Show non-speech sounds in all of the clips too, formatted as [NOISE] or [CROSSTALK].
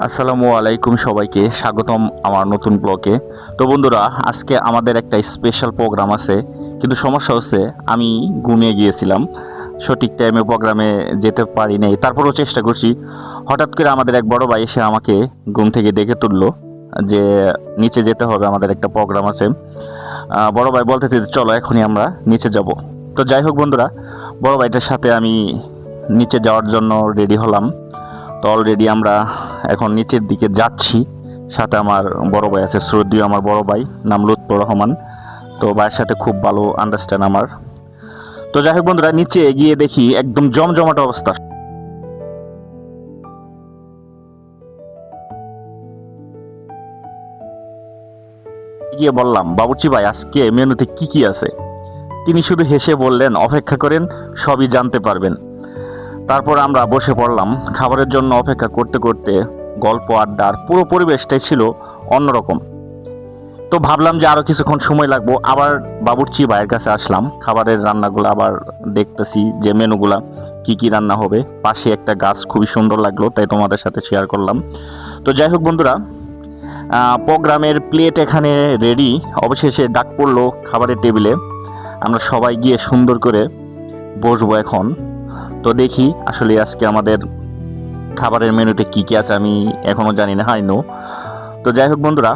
আসসালামু আলাইকুম সবাইকে। স্বাগতম আমার নতুন ব্লগে। তো বন্ধুরা, আজকে আমাদের একটা স্পেশাল প্রোগ্রাম আছে। কিন্তু সমস্যা হচ্ছে, আমি ঘুমিয়ে গিয়েছিলাম। সঠিক টাইমে প্রোগ্রামে যেতে পারি নাই। তারপরেও চেষ্টা করছি। হঠাৎ করে আমাদের এক বড় ভাই এসে আমাকে ঘুম থেকে ডেকে তুললো যে, নিচে যেতে হবে, আমাদের একটা প্রোগ্রাম আছে। বড় ভাই বলতে চলো এখনই আমরা নিচে যাব। তো যাই হোক বন্ধুরা, বড় ভাইটার সাথে আমি নিচে যাওয়ার জন্য রেডি হলাম। তো অলরেডি আমরা এখন নিচের দিকে যাচ্ছি। সাথে আমার বড় ভাই আছে শ্রদ্ধীয় আমার বড় ভাই, নাম লুৎফর রহমান। তো ভাইয়ের সাথে খুব ভালো আন্ডারস্ট্যান্ড আমার। তো যাই হোক বন্ধুরা, নিচে গিয়ে দেখি একদম জমজমাট অবস্থা। গিয়ে বললাম, বাবুর্চি ভাই, আজকে মেনুতে কি কি আছে? তিনি শুধু হেসে বললেন, অপেক্ষা করেন, সবই জানতে পারবেন। তারপর আমরা বসে পড়লাম। খাবারের জন্য অপেক্ষা করতে করতে গল্প আড্ডার পুরো পরিবেশটাই ছিল অন্যরকম। তো ভাবলাম যে আরও কিছুক্ষণ সময় লাগবো। আবার বাবুর্চি ভাইয়ের কাছে আসলাম। খাবারের রান্নাগুলো আবার দেখতেছি যে মেনুগুলা কি কি রান্না হবে। পাশে একটা গাছ খুবই সুন্দর লাগল, তাই তোমাদের সাথে শেয়ার করলাম। তো যাই হোক বন্ধুরা প্রোগ্রামের প্লেট এখানে রেডি অবশেষে ডাক পড়ল খাবারের টেবিলে আমরা সবাই গিয়ে সুন্দর করে বসবো এখন। তো দেখি আসলে আজকে আমাদের খাবারের মেনুতে কি কি আছে আমি এখনও জানি না হাই নো তো যাই হোক বন্ধুরা,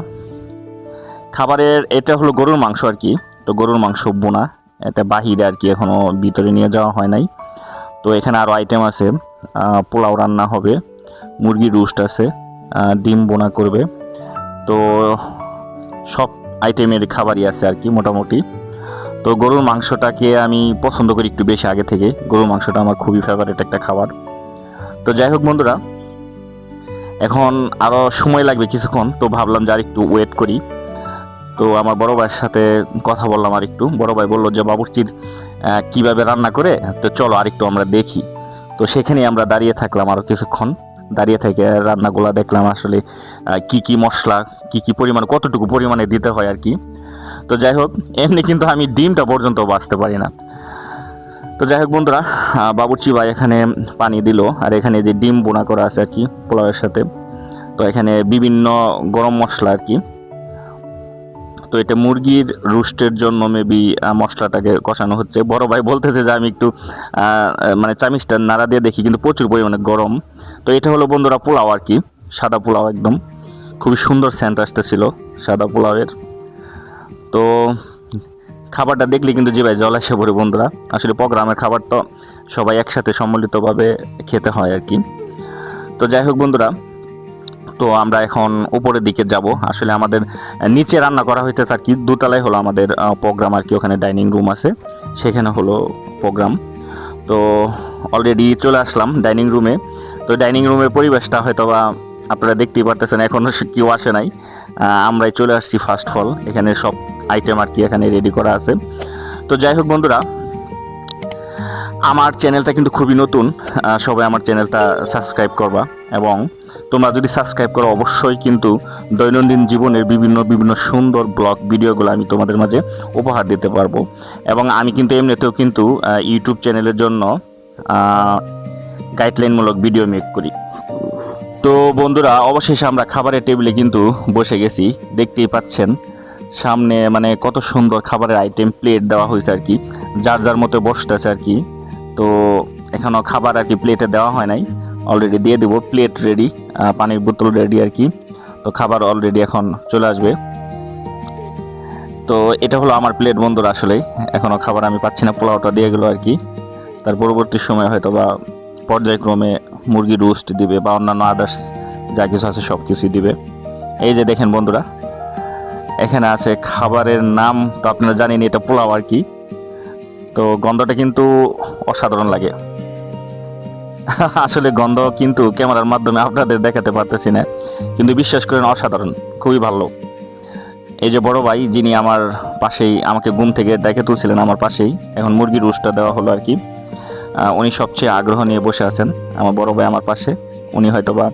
খাবারের এটা হলো গরুর মাংস আর কি। তো গরুর মাংস বোনা এটা বাহিরে আর কি এখনও ভিতরে নিয়ে যাওয়া হয় নাই। তো এখানে আরও আইটেম আছে পোলাও রান্না হবে, মুরগির রোস্ট আছে ডিম বোনা করবে। তো সব আইটেমের খাবারই আছে আর কি মোটামুটি। তো গরুর মাংসটাকে আমি পছন্দ করি একটু বেশি আগে থেকে। গরুর মাংসটা আমার খুবই ফেভারিট একটা খাবার। তো যাই হোক বন্ধুরা, এখন আরও সময় লাগবে কিছুক্ষণ, তো ভাবলাম যে একটু ওয়েট করি। তো আমার বড় ভাইয়ের সাথে কথা বললাম আর একটু। বড় ভাই বলল যে, বাবুর্চির কীভাবে রান্না করে? তো চলো আর একটু আমরা দেখি। তো সেখানেই আমরা দাঁড়িয়ে থাকলাম আরও কিছুক্ষণ। দাঁড়িয়ে থেকে রান্নাগুলো দেখলাম আসলে কি কি মশলা, কি কি পরিমাণ, কতটুকু পরিমাণে দিতে হয় আর কি। তো যাই হোক এমনি কিন্তু আমি ডিমটা পর্যন্ত বাঁচতে পারি না। তো যাই হোক বন্ধুরা বাবুর্চি ভাই এখানে পানি দিল, আর এখানে যে ডিম বোনা করা আছে আর কি, পোলাওয়ের সাথে, তো এখানে বিভিন্ন গরম মশলা আর কি। তো এটা মুরগির রুস্টের জন্য মেবি মশলাটাকে কষানো হচ্ছে। বড় ভাই বলতেছে যে আমি একটু মানে চামিচটা নাড়া দিয়ে দেখি, কিন্তু প্রচুর পরিমাণে গরম। তো এটা হলো বন্ধুরা পোলাও আর কি, সাদা পোলাও একদম। খুবই সুন্দর সেন্ট আসতেছিল, সাদা পোলাওয়ের। তো খাবারটা দেখলে কিন্তু জিভায় জল আসে পড়ে বন্ধুরা। আসলে প্রোগ্রামের খাবার তো সবাই একসাথে সম্মিলিতভাবে খেতে হয় আর কি। তো যাই হোক বন্ধুরা, তো আমরা এখন উপরের দিকে যাব। আসলে আমাদের নিচে রান্না করা হইতেছে আর কি, দোতলায় হলো আমাদের প্রোগ্রাম আর কি, ওখানে ডাইনিং রুম আছে। সেখানে হলো প্রোগ্রাম। তো অলরেডি চলে আসলাম ডাইনিং রুমে। তো ডাইনিং রুমের পরিবেশটা হয়তো বা আপনারা দেখতেই পারতেছেন এখনও কেউ আসে নাই। আমরাই চলে আসছি ফার্স্ট ফল। এখানে সব আইটেম আর কি এখানে রেডি করা আছে। তো যাই হোক বন্ধুরা, আমার চ্যানেলটা কিন্তু খুবই নতুন সবাই আমার চ্যানেলটা সাবস্ক্রাইব করবা এবং তোমরা যদি সাবস্ক্রাইব করো, অবশ্যই কিন্তু দৈনন্দিন জীবনের বিভিন্ন বিভিন্ন সুন্দর ব্লগ ভিডিওগুলো আমি তোমাদের মাঝে উপহার দিতে পারব। এবং আমি কিন্তু এমনিতেও কিন্তু ইউটিউব চ্যানেলের জন্য গাইডলাইনমূলক ভিডিও মেক করি। তো বন্ধুরা, অবশেষে আমরা খাবারের টেবিলে কিন্তু বসে গেছি। দেখতেই পাচ্ছেন সামনে মানে কত সুন্দর খাবারের আইটেম প্লেট দেওয়া হয়েছে আর কি। যার যার মতো বসতেছে আর কি। তো এখনও খাবার আর কি প্লেটে দেওয়া হয় নাই। অলরেডি দিয়ে দেবো প্লেট রেডি পানির বোতল রেডি আর কি। তো খাবার অলরেডি এখন চলে আসবে। তো এটা হলো আমার প্লেট বন্ধুরা আসলে। এখনও খাবার আমি পাচ্ছি না, পোলাওটা দিয়ে গেলো আর কি। তার পরবর্তী সময় হয়তো বা পর্যায়ক্রমে মুরগি রোস্ট দিবে বা অন্যান্য আদার্স যা কিছু আছে সব কিছুই দিবে। এই যে দেখেন বন্ধুরা এখানে আছে খাবারের নাম, তো আপনারা জানেন এটা পোলাও আর কি। তো গন্ধটা কিন্তু অসাধারণ লাগে। আসলে গন্ধ কিন্তু ক্যামেরার মাধ্যমে আপনাদের দেখাতে পারতেছি না, কিন্তু বিশ্বাস করেন অসাধারণ, খুবই ভালো। এই যে বড় ভাই, যিনি আমার পাশেই, আমাকে ঘুম থেকে দেখে তুলছিলেন আমার পাশেই, এখন মুরগির রোস্টটা দেওয়া হলো আর কি। উনি সবচেয়ে আগ্রহ নিয়ে বসে আছেন, আমার বড় ভাই আমার পাশে। উনি হয়তো বা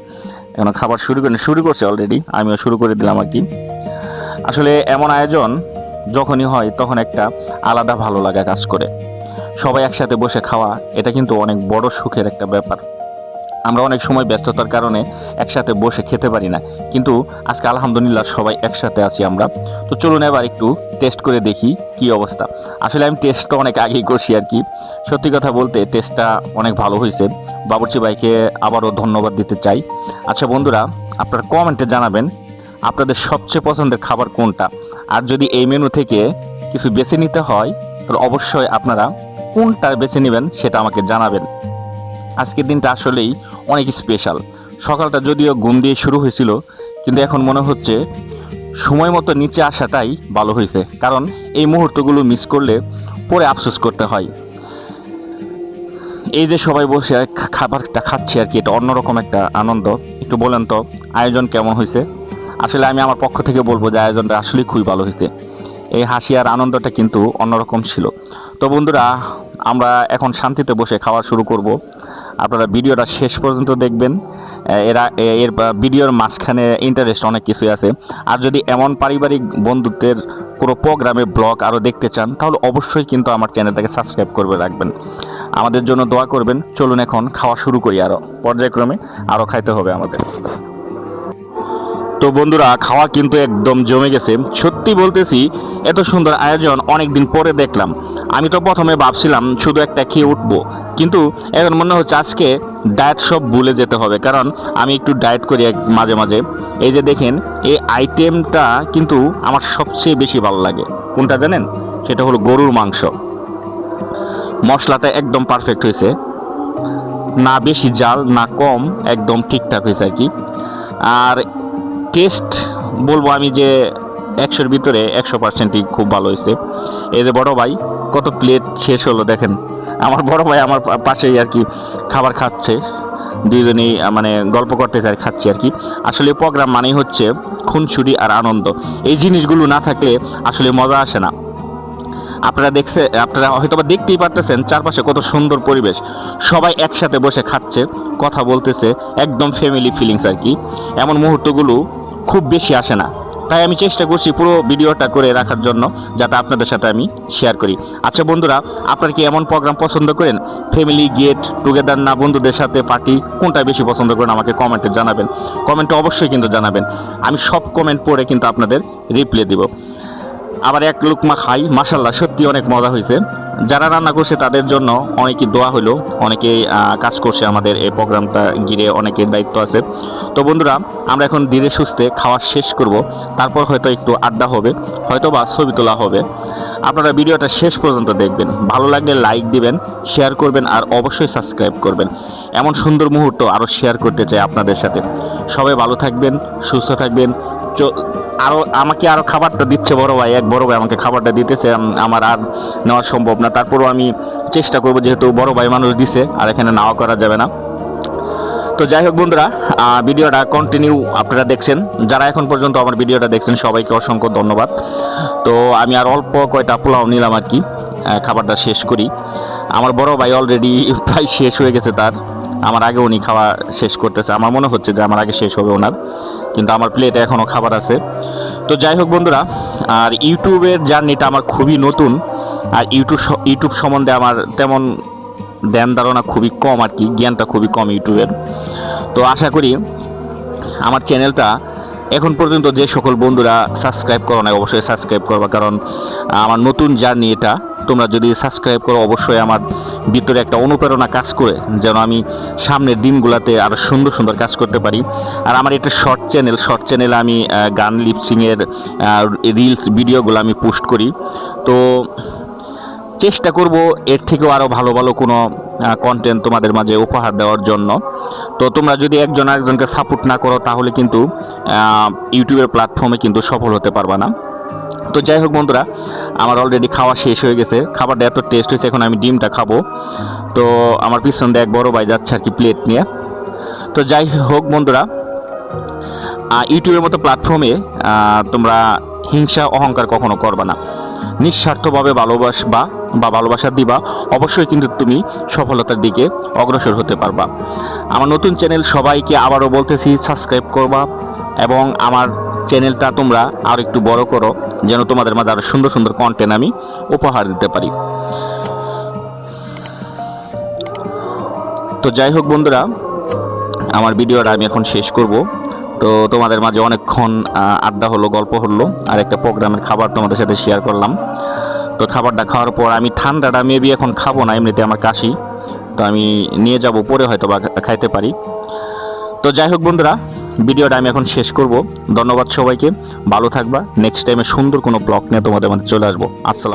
এখন খাবার শুরু করেন, শুরু করছে অলরেডি আমিও শুরু করে দিলাম আর কি। আসলে এমন আয়োজন যখনই হয়, তখন একটা আলাদা ভালো লাগা কাজ করে। সবাই একসাথে বসে খাওয়া, এটা কিন্তু অনেক বড় সুখের একটা ব্যাপার। আমরা অনেক সময় ব্যস্ততার কারণে একসাথে বসে খেতে পারি না, কিন্তু আজকে আলহামদুলিল্লাহ সবাই একসাথে আছি আমরা। তো চলুন এবার একটু টেস্ট করে দেখি কি অবস্থা। আসলে আমি টেস্টটা অনেক আগেই করছি আর কি। সত্যি কথা বলতে টেস্টটা অনেক ভালো হয়েছে। বাবুর্চি ভাইকে আবারও ধন্যবাদ দিতে চাই। আচ্ছা বন্ধুরা, আপনারা কমেন্টে জানাবেন আপনাদের সবচেয়ে পছন্দের খাবার কোনটা? আর যদি এই মেনু থেকে কিছু বেছে নিতে হয়, তাহলে অবশ্যই আপনারা কোনটা বেছে নেবেন সেটা আমাকে জানাবেন। আজকের দিনটা আসলেই অনেক স্পেশাল সকালটা যদিও ঘুম দিয়ে শুরু হয়েছিল, কিন্তু এখন মনে হচ্ছে সময় মতো নিচে আসাটাই ভালো হয়েছে। কারণ এই মুহূর্তগুলো মিস করলে পরে আফসোস করতে হয়। এই যে সবাই বসে খাবারটা খাচ্ছে আর কি, এটা অন্যরকম একটা আনন্দ। একটু বলেন তো, আয়োজন কেমন হয়েছে? আসলে আমি আমার পক্ষ থেকে বলব যে আয়োজনটা আসলেই খুবই ভালো হয়েছে। এই হাসি আর আনন্দটা কিন্তু অন্যরকম ছিল। তো বন্ধুরা, আমরা এখন শান্তিতে বসে খাওয়া শুরু করব। আপনারা ভিডিওটা শেষ পর্যন্ত দেখবেন। এরা এর ভিডিওর মাঝখানে ইন্টারেস্ট অনেক কিছুই আছে। আর যদি এমন পারিবারিক বন্ধুত্বের কোনো প্রোগ্রামে ব্লগ আরও দেখতে চান, তাহলে অবশ্যই কিন্তু আমার চ্যানেলটাকে সাবস্ক্রাইব করবে রাখবেন। আমাদের জন্য দোয়া করবেন। চলুন এখন খাওয়া শুরু করি আরও। পর্যায়ক্রমে আরও খাইতে হবে আমাদের। তো বন্ধুরা, খাওয়া কিন্তু একদম জমে গেছে। সত্যি বলতেছি, এত সুন্দর আয়োজন অনেক দিন পরে দেখলাম। আমি তো প্রথমে ভাবছিলাম শুধু একটা খেয়ে উঠবো, কিন্তু এখন মনে হচ্ছে আজকে ডায়েট সব ভুলে যেতে হবে, কারণ আমি একটু ডায়েট করি মাঝে মাঝে। এই যে দেখেন, এই আইটেমটা কিন্তু আমার সবচেয়ে বেশি ভালো লাগে। কোনটা জানেন? সেটা হলো গরুর মাংস। মশলাটা একদম পারফেক্ট হয়েছে। না বেশি জাল, না কম, একদম ঠিকঠাক হয়েছে আর কি। আর টেস্ট বলব আমি যে একশোর ভিতরে একশো পার্সেন্টই খুব ভালো হয়েছে। এই যে বড় ভাই কত প্লেট শেষ হলো দেখেন। আমার বড় ভাই আমার পাশেই আর কি খাবার খাচ্ছে। দুইজনেই আহ, মানে গল্প করতে চাই খাচ্ছি আর কি। আসলে প্রোগ্রাম মানেই হচ্ছে খুনসুরি আর আনন্দ। এই জিনিসগুলো না থাকলে আসলে মজা আসে না। আপনারা দেখছে আপনারা হয়তো বা দেখতেই পারতেছেন চারপাশে কত সুন্দর পরিবেশ। সবাই একসাথে বসে খাচ্ছে কথা বলতেছে একদম ফ্যামিলি ফিলিংস আর কি। এমন মুহূর্তগুলো খুব বেশি আসে না। তাই আমি চেষ্টা করছি পুরো ভিডিওটা করে রাখার জন্য, যাতে আপনাদের সাথে আমি শেয়ার করি। আচ্ছা বন্ধুরা, আপনারা কি এমন প্রোগ্রাম পছন্দ করেন? ফ্যামিলি গেট টুগেদার না বন্ধুদের সাথে পার্টি কোনটা বেশি পছন্দ করেন? আমাকে কমেন্টে জানাবেন। কমেন্টে অবশ্যই কিন্তু জানাবেন। আমি সব কমেন্ট পড়ে কিন্তু আপনাদের রিপ্লাই দিব। আবার এক লুকমা খাই মাসাল্লাহ সত্যি অনেক মজা হয়েছে। যারা রান্না করছে তাদের জন্য অনেকই দোয়া হলো, অনেকেই কাজ করছে আমাদের এই প্রোগ্রামটা ঘিরে অনেকের দায়িত্ব আছে। তো বন্ধুরা, আমরা এখন ধীরে সুস্থে খাওয়া শেষ করব। তারপর হয়তো একটু আড্ডা হবে হয়তো বা ছবি তোলা হবে। আপনারা ভিডিওটা শেষ পর্যন্ত দেখবেন। ভালো লাগলে লাইক দিবেন, শেয়ার করবেন আর অবশ্যই সাবস্ক্রাইব করবেন। এমন সুন্দর মুহূর্ত আরও শেয়ার করতে চাই আপনাদের সাথে। সবাই ভালো থাকবেন, সুস্থ থাকবেন। চ- আরও আমাকে আরও খাবারটা দিচ্ছে বড় ভাই, এক বড় ভাই আমাকে খাবারটা দিতেছে আমার আর নেওয়া সম্ভব না। তারপরও আমি চেষ্টা করব, যেহেতু বড় ভাই মানুষ দিছে, আর এখানে নাও করা যাবে না। তো যাই হোক বন্ধুরা ভিডিওটা কন্টিনিউ আপনারা দেখছেন। যারা এখন পর্যন্ত আমার ভিডিওটা দেখছেন, সবাইকে অসংখ্য ধন্যবাদ। তো আমি আর অল্প কয়টা পোলাও নিলাম আর কি খাবারটা শেষ করি। আমার বড় ভাই অলরেডি [LAUGHS] প্রায় শেষ হয়ে গেছে তার। আমার আগে উনি খাওয়া শেষ করতেছে। আমার মনে হচ্ছে যে আমার আগে শেষ হবে ওনার, কিন্তু আমার প্লেটে এখনও খাবার আছে। তো যাই হোক বন্ধুরা, আর ইউটিউবের জার্নিটা আমার খুবই নতুন। আর ইউটিউব ইউটিউব সম্বন্ধে আমার তেমন ধ্যান ধারণা খুবই কম আর কি, জ্ঞানটা খুবই কম ইউটিউবের। তো আশা করি আমার চ্যানেলটা এখন পর্যন্ত যে সকল বন্ধুরা সাবস্ক্রাইব করো না অবশ্যই সাবস্ক্রাইব করবা, কারণ আমার নতুন জার্নি এটা। তোমরা যদি সাবস্ক্রাইব করো, অবশ্যই আমার ভিতরে একটা অনুপ্রেরণা কাজ করে, যেন আমি সামনের দিনগুলোতে আরও সুন্দর সুন্দর কাজ করতে পারি। আর আমার একটা শর্ট চ্যানেল শর্ট চ্যানেলে আমি গান লিপসিংয়ের রিলস ভিডিওগুলো আমি পোস্ট করি। তো চেষ্টা করব এর থেকেও আরও ভালো ভালো কোনো কন্টেন্ট তোমাদের মাঝে উপহার দেওয়ার জন্য। তো তোমরা যদি একজন আরেকজনকে সাপোর্ট না করো, তাহলে কিন্তু ইউটিউবের প্ল্যাটফর্মে কিন্তু সফল হতে পারবা না। তো যাই হোক বন্ধুরা, আমার অলরেডি খাওয়া শেষ হয়ে গেছে। খাবারটা এত টেস্ট হয়েছে, এখন আমি ডিমটা খাব। তো আমার পিছন দিয়ে এক বড় ভাই যাচ্ছে আর কি প্লেট নিয়ে। তো যাই হোক বন্ধুরা ইউটিউবের মতো প্ল্যাটফর্মে তোমরা হিংসা, অহংকার কখনো করবা না। নিঃস্বার্থভাবে ভালোবাসবা বা ভালোবাসা দিবা, অবশ্যই কিন্তু তুমি সফলতার দিকে অগ্রসর হতে পারবা। আমার নতুন চ্যানেল সবাইকে আবারও বলতেছি সাবস্ক্রাইব করবা এবং আমার চ্যানেলটা তোমরা আর একটু বড় করো, যেন তোমাদের মাঝে আরও সুন্দর সুন্দর কন্টেন্ট আমি উপহার দিতে পারি। তো যাই হোক বন্ধুরা, আমার ভিডিওটা আমি এখন শেষ করব। তো তোমাদের মাঝে অনেকক্ষণ আড্ডা হলো, গল্প হলো, আর একটা প্রোগ্রামের খাবার তোমাদের সাথে শেয়ার করলাম। তো খাবারটা খাওয়ার পর আমি ঠান্ডাটা মেবি এখন খাব না, এমনিতে আমার কাশি। তো আমি নিয়ে যাব, পরে হয়তো বা খাইতে পারি। তো যাই হোক বন্ধুরা, ভিডিওটা আমি এখন শেষ করব। ধন্যবাদ সবাইকে। ভালো থাকবা। নেক্সট টাইমে সুন্দর কোনো ব্লগ নিয়ে তোমাদের মধ্যে চলে আসব। আসসালাম।